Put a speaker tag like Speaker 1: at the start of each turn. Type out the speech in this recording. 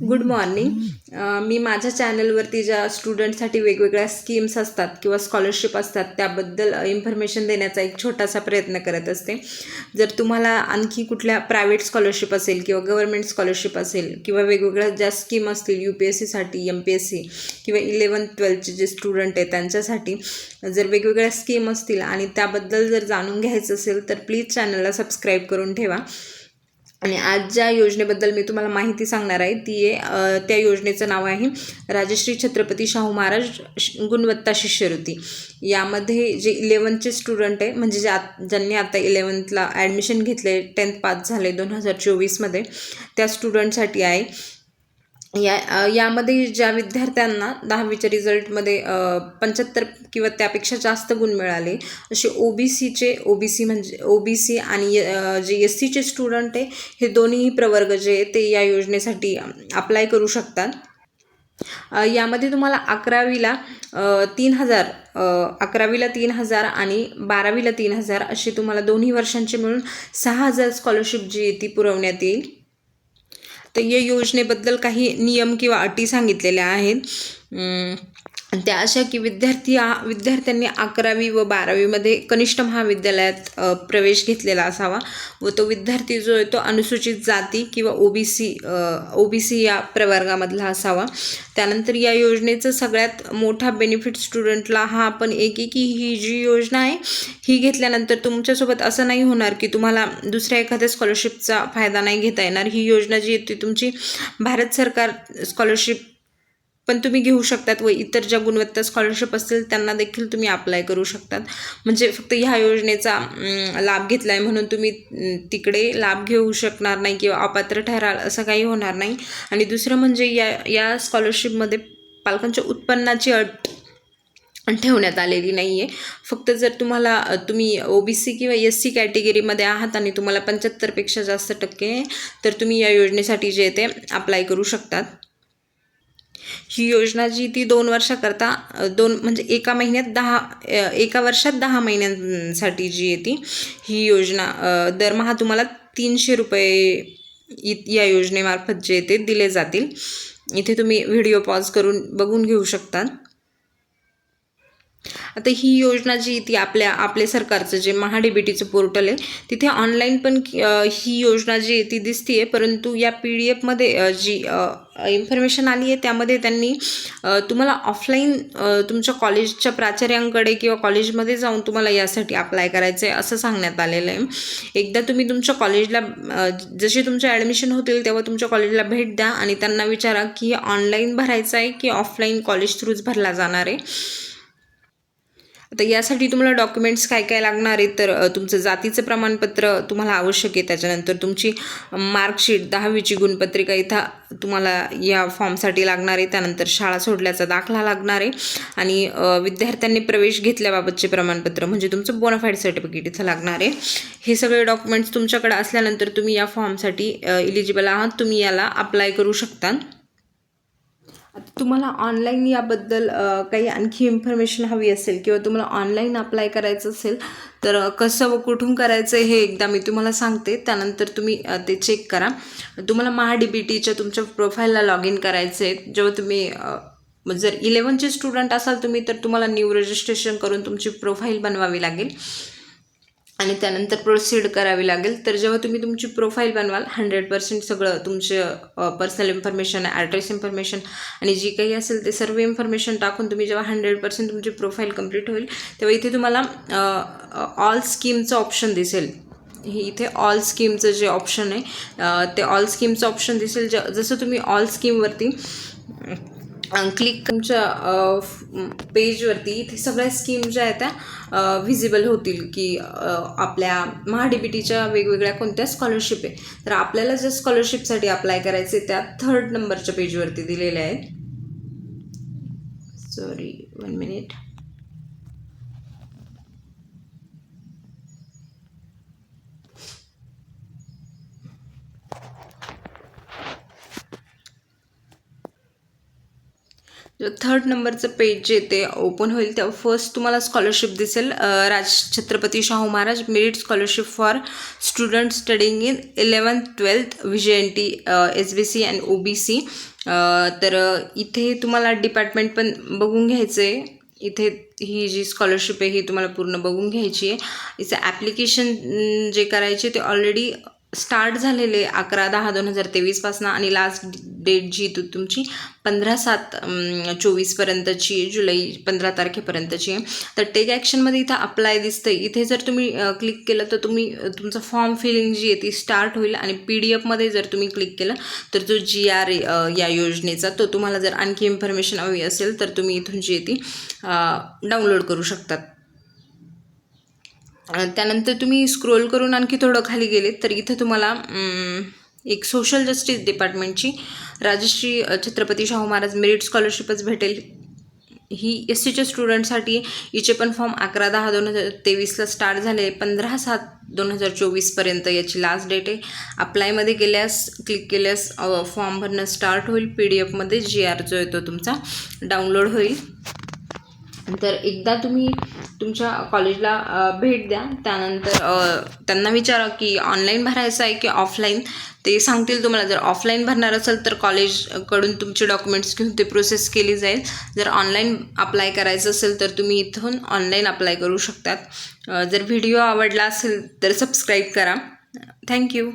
Speaker 1: Good morning मी माझ्या चॅनलवरती ज्या स्टुडंटसाठी वेगवेगळ्या स्कीम्स असतात किंवा स्कॉलरशिप असतात त्याबद्दल इन्फॉर्मेशन देण्याचा एक छोटासा प्रयत्न करत असते. जर तुम्हाला आणखी कुठल्या प्रायव्हेट स्कॉलरशिप असेल किंवा गव्हर्मेंट स्कॉलरशिप असेल किंवा वेगवेगळ्या ज्या स्कीम असतील यू पी एस सीसाठी एम पी एस सी किंवा इलेवन्थ ट्वेल्थचे जे स्टुडंट आहेत त्यांच्यासाठी जर वेगवेगळ्या स्कीम असतील आणि त्याबद्दल जर जाणून घ्यायचं असेल तर प्लीज चॅनलला सबस्क्राईब करून ठेवा. आणि आज ज्या योजनेबद्दल मी तुम्हाला माहिती सांगणार आहे ती आहे त्या योजनेचं नाव आहे राजश्री छत्रपती शाहू महाराज गुणवत्ता शिष्यवृत्ती. यामध्ये जे इलेवनचे स्टुडंट आहे म्हणजे जे आत ज्यांनी आता इलेवन्थला ॲडमिशन घेतले टेन्थ पास झाले दोन हजार चोवीसमध्ये त्या स्टुडंटसाठी आहे. या यामध्ये ज्या विद्यार्थ्यांना दहावीच्या रिझल्टमध्ये पंच्याहत्तर किंवा त्यापेक्षा जास्त गुण मिळाले असे ओ बी सीचे ओ बी सी म्हणजे ओ बी सी आणि जे एस सीचे स्टुडंट आहे हे दोन्ही प्रवर्ग जे आहे ते या योजनेसाठी अप्लाय करू शकतात. यामध्ये तुम्हाला अकरावीला तीन हजार अकरावीला तीन हजार आणि बारावीला तीन हजार असे तुम्हाला दोन्ही वर्षांचे मिळून सहा हजार स्कॉलरशिप जी आहे ती पुरवण्यात येईल. तर या योजनेबद्दल काही नियम किंवा अटी सांगितलेल्या आहेत. त्या अशा की विद्यार्थी विद्यार्थ्यांनी अकरावी व बारावीमध्ये कनिष्ठ महाविद्यालयात प्रवेश घेतलेला असावा व तो विद्यार्थी जो आहे तो अनुसूचित जाती किंवा ओ बी सी ओ बी सी या प्रवर्गामधला असावा. त्यानंतर या योजनेचं सगळ्यात मोठा बेनिफिट स्टुडंटला हा आपण एक आहे की ही जी योजना आहे ही घेतल्यानंतर तुमच्यासोबत असं नाही होणार की तुम्हाला दुसऱ्या एखाद्या स्कॉलरशिपचा फायदा नाही घेता येणार. ही योजना जी आहे ती तुमची भारत सरकार स्कॉलरशिप पण तुम्ही घेऊ शकतात व इतर ज्या गुणवत्ता स्कॉलरशिप असतील त्यांना देखील तुम्ही अप्लाय करू शकतात. म्हणजे फक्त ह्या योजनेचा लाभ घेतला आहे म्हणून तुम्ही तिकडे लाभ घेऊ शकणार नाही किंवा अपात्र ठराल असं काही होणार नाही. आणि दुसरं म्हणजे या या स्कॉलरशिपमध्ये पालकांच्या उत्पन्नाची अट ठेवण्यात आलेली नाही आहे फक्त जर तुम्हाला तुम्ही ओ बी सी किंवा एस सी कॅटेगरीमध्ये आहात आणि तुम्हाला पंच्याहत्तरपेक्षा जास्त टक्के तर तुम्ही या योजनेसाठी जे ते अप्लाय करू शकतात. ही योजना जी ती दोन वर्षाकरता दोन म्हणजे एका महिन्यात दहा एका वर्षात दहा महिन्यांसाठी जी येते ही योजना दरमहा तुम्हाला तीनशे रुपये इ या योजनेमार्फत जे येते ते दिले जातील. इथे तुम्ही व्हिडिओ पॉज करून बघून घेऊ शकतात. आता ही योजना जी ती आपल्या आपल्या सरकारचं जे महाडीबीटीचं पोर्टल आहे तिथे ऑनलाईन पण ही योजना जी आहे ती दिसते आहे परंतु या पी डी एफमध्ये जी इन्फॉर्मेशन आली आहे त्यामध्ये त्यांनी तुम्हाला ऑफलाईन तुमच्या कॉलेजच्या प्राचार्यांकडे किंवा कॉलेजमध्ये जाऊन तुम्हाला यासाठी अप्लाय करायचं आहे असं सांगण्यात आलेलं आहे. एकदा तुम्ही तुमच्या कॉलेजला जसे तुमचे ॲडमिशन होतील तेव्हा तुमच्या कॉलेजला भेट द्या आणि त्यांना विचारा की ऑनलाईन भरायचं आहे की ऑफलाईन कॉलेज थ्रूच भरला जाणार आहे. आता यासाठी तुम्हाला डॉक्युमेंट्स काय काय लागणार आहेत? तर तुमचं जातीचं प्रमाणपत्र तुम्हाला आवश्यक आहे. त्याच्यानंतर तुमची मार्कशीट दहावीची गुणपत्रिका इथं तुम्हाला या फॉर्मसाठी लागणार आहे. त्यानंतर शाळा सोडल्याचा दाखला लागणार आहे. आणि विद्यार्थ्यांनी प्रवेश घेतल्याबाबतचे प्रमाणपत्र म्हणजे तुमचं बोनाफाईड सर्टिफिकेट इथं लागणार आहे. हे सगळे डॉक्युमेंट्स तुमच्याकडे असल्यानंतर तुम्ही या फॉर्मसाठी इलिजिबल आहात. तुम्ही याला अप्लाय करू शकता. तुम्हाला ऑनलाईन याबद्दल काही आणखी इन्फॉर्मेशन हवी असेल किंवा तुम्हाला ऑनलाईन अप्लाय करायचं असेल तर कसं व कुठून करायचं हे एकदा मी तुम्हाला सांगते. त्यानंतर तुम्ही ते चेक करा. तुम्हाला महा डी टीच्या तुमच्या प्रोफाईलला लॉग इन करायचं आहे जेव्हा तुम्ही जर इलेवनचे स्टुडंट असाल तुम्ही तर तुम्हाला न्यू रजिस्ट्रेशन करून तुमची प्रोफाईल बनवावी लागेल. आणि त्यानंतर प्रोसीड करावी लागेल. तर जेव्हा तुम्ही तुमची प्रोफाईल बनवाल हंड्रेड पर्सेंट सगळं तुमचे पर्सनल इन्फॉर्मेशन ॲड्रेस इन्फॉर्मेशन आणि जी काही असेल ते सर्व इन्फॉर्मेशन टाकून तुम्ही जेव्हा हंड्रेड पर्सेंट तुमची प्रोफाईल कंप्लीट होईल तेव्हा इथे तुम्हाला ऑल स्कीमचं ऑप्शन दिसेल. हे इथे ऑल स्कीमचं जे ऑप्शन आहे ते ऑल स्कीमचं ऑप्शन दिसेल. ज जसं तुम्ही ऑल स्कीमवरती क्लिक तुमच्या पेजवरती इथे सगळ्या स्कीम ज्या आहेत त्या व्हिजिबल होतील की आपल्या महाडीबीटीच्या वेगवेगळ्या कोणत्या स्कॉलरशिप आहे तर आपल्याला ज्या स्कॉलरशिपसाठी अप्लाय करायचे त्या थर्ड नंबरच्या पेजवरती दिलेल्या आहेत. सॉरी वन मिनिट थर्ड नंबरचं पेज जे ते ओपन होईल. तेव्हा फर्स्ट तुम्हाला स्कॉलरशिप दिसेल. Raj Chhatrapati Shahu Maharaj merit scholarship for student studying in eleventh twelfth V N T S B C and O B C तर इथे तुम्हाला डिपार्टमेंट पण बघून घ्यायचं आहे इथे ही जी स्कॉलरशिप आहे ही तुम्हाला पूर्ण बघून घ्यायची आहे. हिचं ॲप्लिकेशन जे करायचे ते ऑलरेडी स्टार्ट झालेले अकरा दहा दोन हजार तेवीसपासून आणि लास्ट डेट जी तू तुमची पंधरा सात चोवीसपर्यंतची आहे जुलै पंधरा तारखेपर्यंतची आहे. तर टेक ॲक्शनमध्ये इथं अप्लाय दिसतं इथे जर तुम्ही क्लिक केलं तर तुम्ही तुमचं फॉर्म फिलिंग जी आहे ती स्टार्ट होईल आणि पी डी एफमध्ये जर तुम्ही क्लिक केलं तर जो जी आर या योजनेचा तो तुम्हाला जर आणखी इन्फॉर्मेशन हवी असेल तर तुम्ही इथून जी आहे ती डाउनलोड करू शकतात. त्यानंतर तुम्ही स्क्रोल करून आणखी थोडं खाली गेले तर इथं तुम्हाला एक सोशल जस्टिस डिपार्टमेंटची राजश्री छत्रपती शाहू महाराज मेरिट स्कॉलरशिपच भेटेल. ही एस सीच्या स्टुडंटसाठी हिचे पण फॉर्म अकरा दहा दोन हजार तेवीसला स्टार्ट झाले पंधरा सात दोन हजार चोवीसपर्यंत याची लास्ट डेट आहे. अप्लायमध्ये गेल्यास क्लिक केल्यास फॉर्म भरणं स्टार्ट होईल. पी डी एफमध्ये जी आर जो आहे तो तुमचा डाउनलोड होईल. तर एकदा तुम्ही तुमच्या कॉलेजला भेट द्या. त्यानंतर त्यांना विचारा की ऑनलाईन भरायचं आहे की ऑफलाईन? ते सांगतील तुम्हाला. जर ऑफलाईन भरणार असेल तर कॉलेजकडून तुमचे डॉक्युमेंट्स घेऊन ते प्रोसेस केली जाईल. जर ऑनलाईन अप्लाय करायचं असेल तर तुम्ही इथून ऑनलाईन अप्लाय करू शकतात. जर व्हिडिओ आवडला असेल तर सबस्क्राईब करा. थँक्यू.